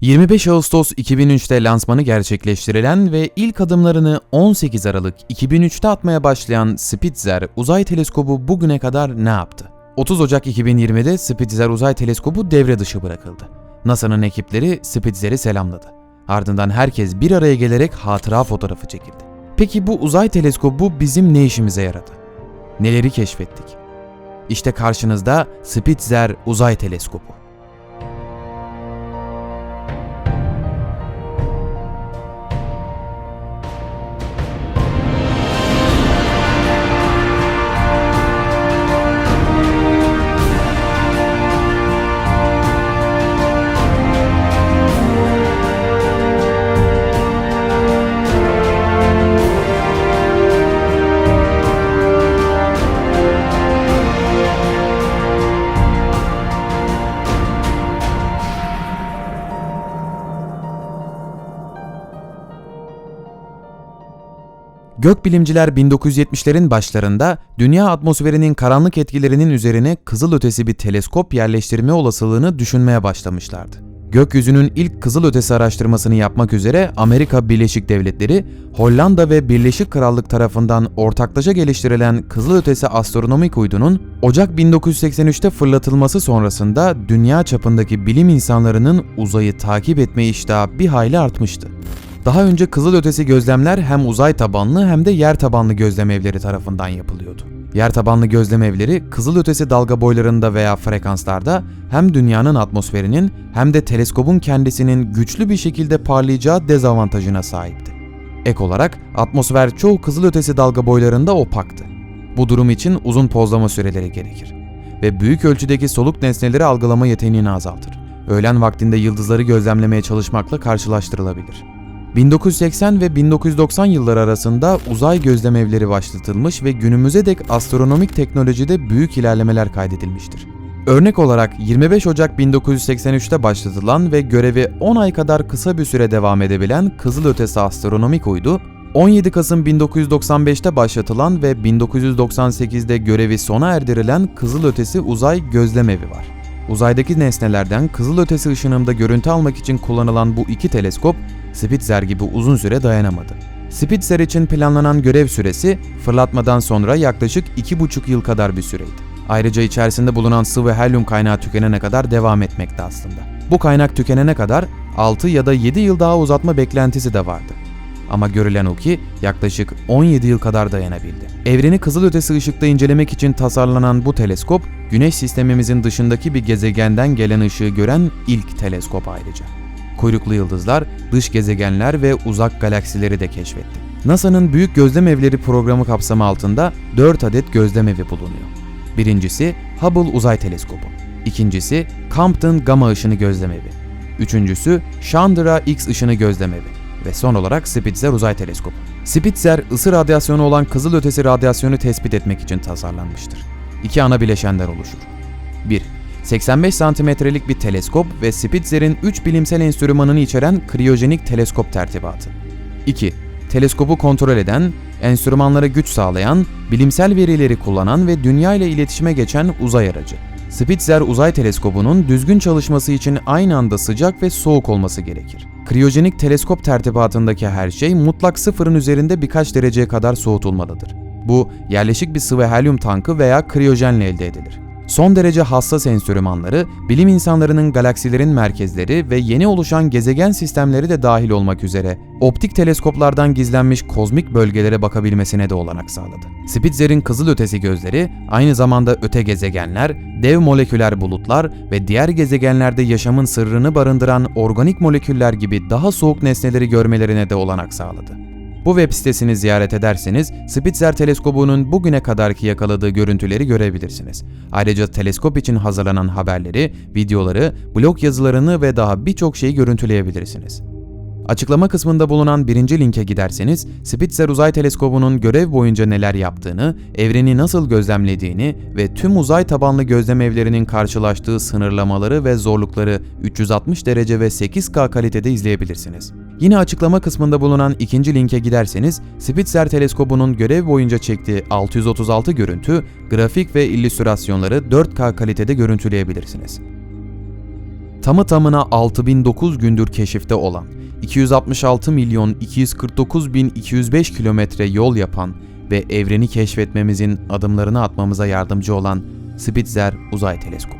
25 Ağustos 2003'te lansmanı gerçekleştirilen ve ilk adımlarını 18 Aralık 2003'te atmaya başlayan Spitzer uzay teleskobu bugüne kadar ne yaptı? 30 Ocak 2020'de Spitzer uzay teleskobu devre dışı bırakıldı. NASA'nın ekipleri Spitzer'i selamladı. Ardından herkes bir araya gelerek hatıra fotoğrafı çekildi. Peki bu uzay teleskobu bizim ne işimize yaradı? Neleri keşfettik? İşte karşınızda Spitzer uzay teleskobu. Gökbilimciler 1970'lerin başlarında dünya atmosferinin karanlık etkilerinin üzerine kızılötesi bir teleskop yerleştirme olasılığını düşünmeye başlamışlardı. Gökyüzünün ilk kızılötesi araştırmasını yapmak üzere Amerika Birleşik Devletleri, Hollanda ve Birleşik Krallık tarafından ortaklaşa geliştirilen kızılötesi astronomik uydunun Ocak 1983'te fırlatılması sonrasında dünya çapındaki bilim insanlarının uzayı takip etme iştahı bir hayli artmıştı. Daha önce kızılötesi gözlemler hem uzay tabanlı hem de yer tabanlı gözlem evleri tarafından yapılıyordu. Yer tabanlı gözlem evleri kızılötesi dalga boylarında veya frekanslarda hem dünyanın atmosferinin hem de teleskobun kendisinin güçlü bir şekilde parlayacağı dezavantajına sahipti. Ek olarak atmosfer çoğu kızılötesi dalga boylarında opaktı. Bu durum için uzun pozlama süreleri gerekir ve büyük ölçüdeki soluk nesneleri algılama yeteneğini azaltır. Öğlen vaktinde yıldızları gözlemlemeye çalışmakla karşılaştırılabilir. 1980 ve 1990 yılları arasında uzay gözlemevleri başlatılmış ve günümüze dek astronomik teknolojide büyük ilerlemeler kaydedilmiştir. Örnek olarak 25 Ocak 1983'te başlatılan ve görevi 10 ay kadar kısa bir süre devam edebilen Kızılötesi astronomik uydu, 17 Kasım 1995'te başlatılan ve 1998'de görevi sona erdirilen Kızılötesi Uzay Gözlemevi var. Uzaydaki nesnelerden kızılötesi ışınımda görüntü almak için kullanılan bu iki teleskop Spitzer gibi uzun süre dayanamadı. Spitzer için planlanan görev süresi fırlatmadan sonra yaklaşık 2,5 yıl kadar bir süreydi. Ayrıca içerisinde bulunan sıvı helyum kaynağı tükenene kadar devam etmekte aslında. Bu kaynak tükenene kadar 6 ya da 7 yıl daha uzatma beklentisi de vardı. Ama görülen o ki yaklaşık 17 yıl kadar dayanabildi. Evreni kızılötesi ışıkta incelemek için tasarlanan bu teleskop, Güneş sistemimizin dışındaki bir gezegenden gelen ışığı gören ilk teleskop ayrıca. Kuyruklu yıldızlar, dış gezegenler ve uzak galaksileri de keşfetti. NASA'nın Büyük Gözlem Evleri programı kapsamı altında 4 adet gözlem evi bulunuyor. Birincisi Hubble Uzay Teleskobu. İkincisi Compton Gamma Işını Gözlem Evi. Üçüncüsü Chandra X Işını Gözlem Evi ve son olarak Spitzer Uzay Teleskobu. Spitzer, ısı radyasyonu olan kızılötesi radyasyonu tespit etmek için tasarlanmıştır. İki ana bileşenden oluşur. 1. 85 santimetrelik bir teleskop ve Spitzer'in 3 bilimsel enstrümanını içeren kriyojenik teleskop tertibatı. 2. Teleskobu kontrol eden, enstrümanlara güç sağlayan, bilimsel verileri kullanan ve dünya ile iletişime geçen uzay aracı. Spitzer uzay teleskobunun düzgün çalışması için aynı anda sıcak ve soğuk olması gerekir. Kriyojenik teleskop tertibatındaki her şey mutlak sıfırın üzerinde birkaç dereceye kadar soğutulmalıdır. Bu yerleşik bir sıvı helyum tankı veya kriyojenle elde edilir. Son derece hassas enstrümanları, bilim insanlarının galaksilerin merkezleri ve yeni oluşan gezegen sistemleri de dahil olmak üzere optik teleskoplardan gizlenmiş kozmik bölgelere bakabilmesine de olanak sağladı. Spitzer'in kızılötesi gözleri aynı zamanda öte gezegenler, dev moleküler bulutlar ve diğer gezegenlerde yaşamın sırrını barındıran organik moleküller gibi daha soğuk nesneleri görmelerine de olanak sağladı. Bu web sitesini ziyaret ederseniz Spitzer teleskobunun bugüne kadarki yakaladığı görüntüleri görebilirsiniz. Ayrıca teleskop için hazırlanan haberleri, videoları, blog yazılarını ve daha birçok şeyi görüntüleyebilirsiniz. Açıklama kısmında bulunan birinci linke giderseniz Spitzer Uzay Teleskobu'nun görev boyunca neler yaptığını, evreni nasıl gözlemlediğini ve tüm uzay tabanlı gözlem evlerinin karşılaştığı sınırlamaları ve zorlukları 360 derece ve 8K kalitede izleyebilirsiniz. Yine açıklama kısmında bulunan ikinci linke giderseniz Spitzer Teleskobu'nun görev boyunca çektiği 636 görüntü, grafik ve illüstrasyonları 4K kalitede görüntüleyebilirsiniz. tamı tamına 6009 gündür keşifte olan, 266 milyon 249 bin 205 kilometre yol yapan ve evreni keşfetmemizin adımlarını atmamıza yardımcı olan Spitzer Uzay Teleskobu.